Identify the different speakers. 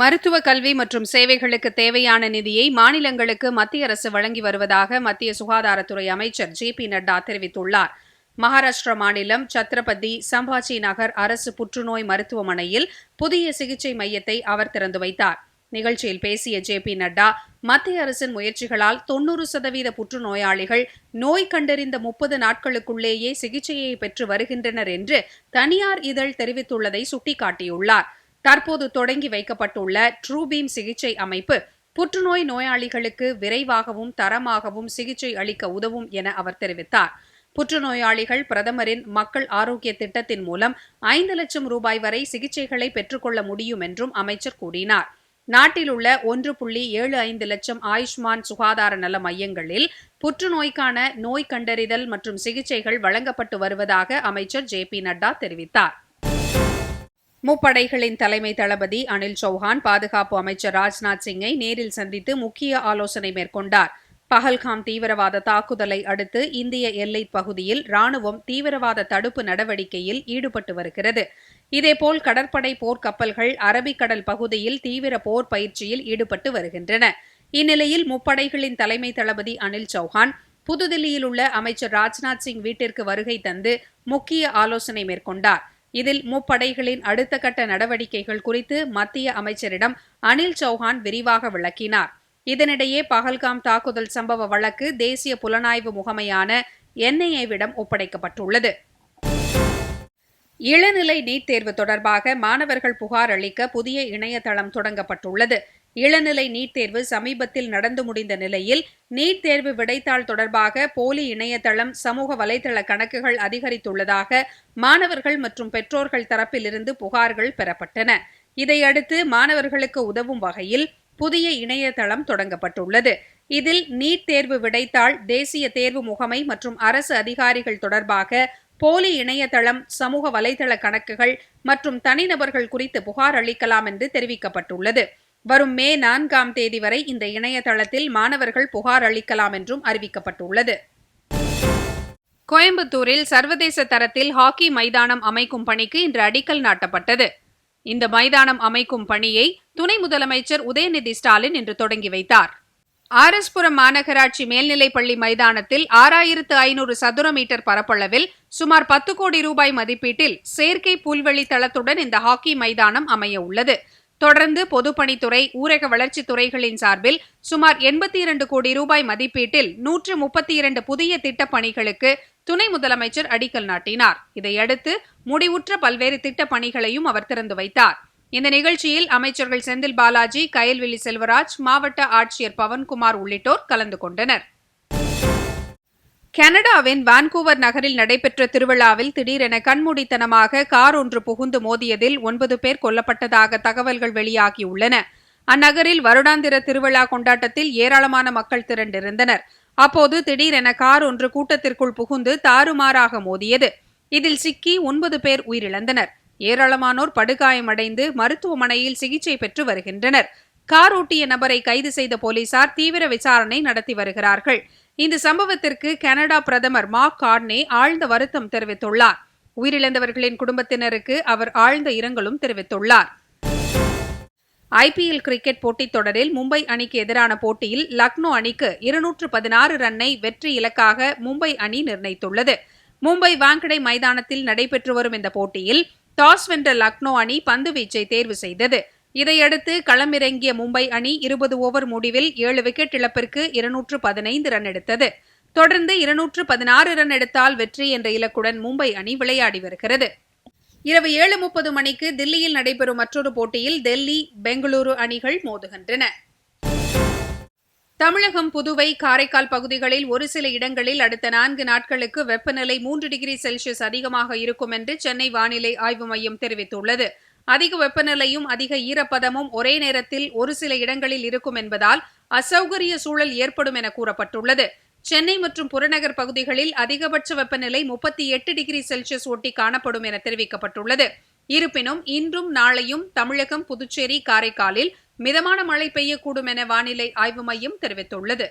Speaker 1: மருத்துவ கல்வி மற்றும் சேவைகளுக்கு தேவையான நிதியை மாநிலங்களுக்கு மத்திய அரசு வழங்கி வருவதாக மத்திய சுகாதாரத்துறை அமைச்சர் ஜே பி நட்டா தெரிவித்துள்ளார் மகாராஷ்டிரா மாநிலம் சத்ரபதி சம்பாஜி நகர் அரசு புற்றுநோய் மருத்துவமனையில் புதிய சிகிச்சை மையத்தை அவர் திறந்து வைத்தார் நிகழ்ச்சியில் பேசிய ஜே பி நட்டா மத்திய அரசின் முயற்சிகளால் தொன்னூறு சதவீத புற்றுநோயாளிகள் நோய் கண்டறிந்த முப்பது நாட்களுக்குள்ளேயே சிகிச்சையை பெற்று வருகின்றனர் என்று தனியார் இதழ் தெரிவித்துள்ளதை சுட்டிக்காட்டியுள்ளார் தற்போது தொடங்கி வைக்கப்பட்டுள்ள ட்ரூபீம் சிகிச்சை அமைப்பு புற்றுநோய் நோயாளிகளுக்கு விரைவாகவும் தரமாகவும் சிகிச்சை அளிக்க உதவும் என அவர் தெரிவித்தார் புற்றுநோயாளிகள் பிரதமரின் மக்கள் ஆரோக்கிய திட்டத்தின் மூலம் ஐந்து லட்சம் ரூபாய் வரை சிகிச்சைகளை பெற்றுக்கொள்ள முடியும் என்றும் அமைச்சர் கூறினார் நாட்டில் உள்ள ஒன்று புள்ளி ஏழு ஐந்து லட்சம் ஆயுஷ்மான் சுகாதார நல மையங்களில் புற்றுநோய்க்கான நோய் கண்டறிதல் மற்றும் சிகிச்சைகள் வழங்கப்பட்டு வருவதாக அமைச்சர் ஜே பி நட்டா தெரிவித்தார் முப்படைகளின் தலைமை தளபதி அனில் சௌஹான் பாதுகாப்பு அமைச்சர் ராஜ்நாத் சிங்கை நேரில் சந்தித்து முக்கிய ஆலோசனை மேற்கொண்டார் பகல்காம் தீவிரவாத தாக்குதலை அடுத்து இந்திய எல்லை பகுதியில் ராணுவம் தீவிரவாத தடுப்பு நடவடிக்கையில் ஈடுபட்டு வருகிறது இதேபோல் கடற்படை போர்க்கப்பல்கள் அரபிக்கடல் பகுதியில் தீவிர போர் பயிற்சியில் ஈடுபட்டு வருகின்றன இந்நிலையில் முப்படைகளின் தலைமை தளபதி அனில் சௌஹான் புதுதில்லியில் உள்ள அமைச்சர் ராஜ்நாத் சிங் வீட்டிற்கு வருகை தந்து முக்கிய ஆலோசனை மேற்கொண்டார் இதில் முப்படைகளின் அடுத்த கட்ட நடவடிக்கைகள் குறித்து மத்திய அமைச்சரிடம் அனில் சௌஹான் விரிவாக விளக்கினார் இதனிடையே பகல்காம் தாக்குதல் சம்பவ வழக்கு தேசிய புலனாய்வு முகமையான என்ஐஏவிடம் ஒப்படைக்கப்பட்டுள்ளது இளநிலை நீட் தேர்வு தொடர்பாக மாணவர்கள் புகார் அளிக்க புதிய இணையதளம் தொடங்கப்பட்டுள்ளது இளநிலை நீட் தேர்வு சமீபத்தில் நடந்து முடிந்த நிலையில் நீட் தேர்வு விடைத்தாள் தொடர்பாக போலி இணையதளம் சமூக வலைதள கணக்குகள் அதிகரித்துள்ளதாக மாணவர்கள் மற்றும் பெற்றோர்கள் தரப்பிலிருந்து புகார்கள் பெறப்பட்டன இதையடுத்து மாணவர்களுக்கு உதவும் வகையில் புதிய இணையதளம் தொடங்கப்பட்டுள்ளது இதில் நீட் தேர்வு விடைத்தாள் தேசிய தேர்வு முகமை மற்றும் அரசு அதிகாரிகள் தொடர்பாக போலி இணையதளம் சமூக வலைதள கணக்குகள் மற்றும் தனிநபர்கள் குறித்து புகார் அளிக்கலாம் என்று தெரிவிக்கப்பட்டுள்ளது வரும் மே நான்காம் தேதி வரை இந்த இணையதளத்தில் மாணவர்கள் புகார் அளிக்கலாம் என்றும் அறிவிக்கப்பட்டுள்ளது கோயம்புத்தூரில் சர்வதேச தரத்தில் ஹாக்கி மைதானம் அமைக்கும் பணிக்கு இன்று அடிக்கல் நாட்டப்பட்டது இந்த மைதானம் அமைக்கும் பணியை துணை முதலமைச்சர் உதயநிதி ஸ்டாலின் இன்று தொடங்கி வைத்தார் ஆர்எஸ்புரம் மாநகராட்சி மேல்நிலைப்பள்ளி மைதானத்தில் ஆறாயிரத்து ஐநூறு சதுர மீட்டர் பரப்பளவில் சுமார் பத்து கோடி ரூபாய் மதிப்பீட்டில் செயற்கை புல்வெளி தளத்துடன் இந்த ஹாக்கி மைதானம் அமைய உள்ளது தொடர்ந்து பொதுப்பணித்துறை ஊரக வளர்ச்சி துறைகளின் சார்பில் சுமார் எண்பத்தி இரண்டு கோடி ரூபாய் மதிப்பீட்டில் நூற்று முப்பத்தி இரண்டு புதிய திட்டப் பணிகளுக்கு துணை முதலமைச்சர் அடிக்கல் நாட்டினார் இதையடுத்து முடிவுற்ற பல்வேறு திட்டப் பணிகளையும் அவர் திறந்து வைத்தார் இந்த நிகழ்ச்சியில் அமைச்சர்கள் செந்தில் பாலாஜி கயல்வெளி செல்வராஜ் மாவட்ட ஆட்சியர் பவன்குமார் உள்ளிட்டோர் கலந்து கொண்டனர் கனடாவின் வான்கூவர் நகரில் நடைபெற்ற திருவிழாவில் திடீரென கண்மூடித்தனமாக கார் ஒன்று புகுந்து மோதியதில் ஒன்பது பேர் கொல்லப்பட்டதாக தகவல்கள் வெளியாகியுள்ளன அந்நகரில் வருடாந்திர திருவிழா கொண்டாட்டத்தில் ஏராளமான மக்கள் திரண்டிருந்தனர் அப்போது திடீரென கார் ஒன்று கூட்டத்திற்குள் புகுந்து தாறுமாறாக மோதியது இதில் சிக்கி ஒன்பது பேர் உயிரிழந்தனர் ஏராளமானோர் படுகாயமடைந்து மருத்துவமனையில் சிகிச்சை பெற்று வருகின்றனர் கார் ஓட்டிய நபரை கைது செய்த போலீசார் தீவிர விசாரணை நடத்தி வருகிறார்கள் இந்த சம்பவத்திற்கு கனடா பிரதமர் மார்க் கார்னே ஆழ்ந்த வருத்தம் தெரிவித்துள்ளார் உயிரிழந்தவர்களின் குடும்பத்தினருக்கு அவர் ஆழ்ந்த இரங்கலும் தெரிவித்துள்ளார் ஐபிஎல் கிரிக்கெட் போட்டித் தொடரில் மும்பை அணிக்கு எதிரான போட்டியில் லக்னோ அணிக்கு இருநூற்று பதினாறு ரன்னை வெற்றி இலக்காக மும்பை அணி நிர்ணயித்துள்ளது மும்பை வாங்கடை மைதானத்தில் நடைபெற்று வரும் இந்த போட்டியில் டாஸ் வென்ற லக்னோ அணி பந்து வீச்சை தேர்வு செய்தது இதையடுத்து களமிறங்கிய மும்பை அணி இருபது ஓவர் முடிவில் ஏழு விக்கெட் இழப்பிற்கு இருநூற்று பதினைந்து ரன் எடுத்தது தொடர்ந்து இருநூற்று பதினாறு ரன் எடுத்தால் வெற்றி என்ற இலக்குடன் மும்பை அணி விளையாடி வருகிறது இரவு ஏழு முப்பது மணிக்கு தில்லியில் நடைபெறும் மற்றொரு போட்டியில் டெல்லி பெங்களூரு அணிகள் மோதுகின்றன தமிழகம் புதுவை காரைக்கால் பகுதிகளில் ஒரு சில இடங்களில் அடுத்த நான்கு நாட்களுக்கு வெப்பநிலை மூன்று டிகிரி செல்சியஸ் அதிகமாக இருக்கும் என்று சென்னை வானிலை ஆய்வு மையம் தெரிவித்துள்ளது அதிக வெப்பநிலையும் அதிக ஈரப்பதமும் ஒரே நேரத்தில் ஒரு சில இடங்களில் இருக்கும் என்பதால் அசௌகரிய சூழல் ஏற்படும் என கூறப்பட்டுள்ளது சென்னை மற்றும் புறநகர் பகுதிகளில் அதிகபட்ச வெப்பநிலை முப்பத்தி எட்டு டிகிரி செல்சியஸ் ஒட்டி காணப்படும் என தெரிவிக்கப்பட்டுள்ளது இருப்பினும் இன்றும் நாளையும் தமிழகம் புதுச்சேரி காரைக்காலில் மிதமான மழை பெய்யக்கூடும் என வானிலை ஆய்வு மையம் தெரிவித்துள்ளது